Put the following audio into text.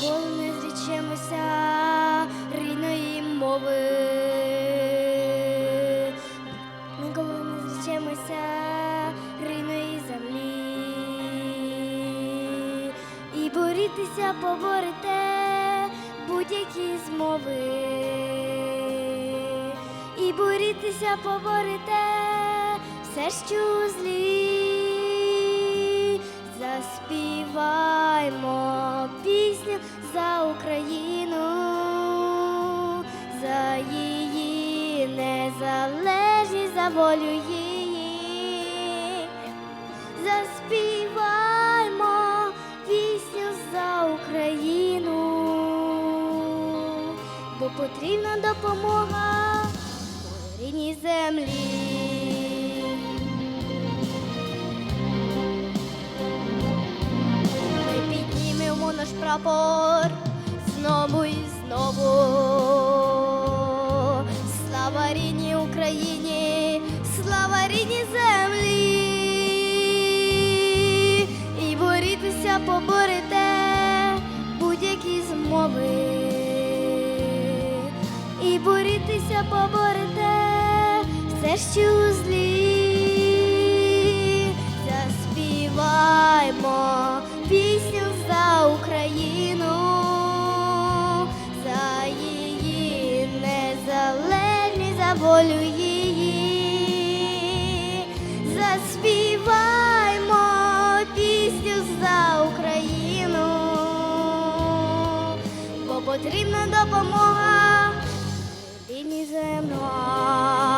Коли не зрічемося рідної мови, ніколи не зрічемося рідної землі, і борітися, поборете будь-які змови, і борітися, поборете все, що злі. Україну, за її незалежність, за волю її. Заспіваймо пісню за Україну, бо потрібна допомога моїй рідній землі. Наш прапор знову і знову. Слава рідній Україні, слава рідній землі. І борітися поборете будь-які змови. І борітися поборете все, що у злі. За волю її. Заспіваймо пісню за Україну, бо потрібна допомога рідній земля.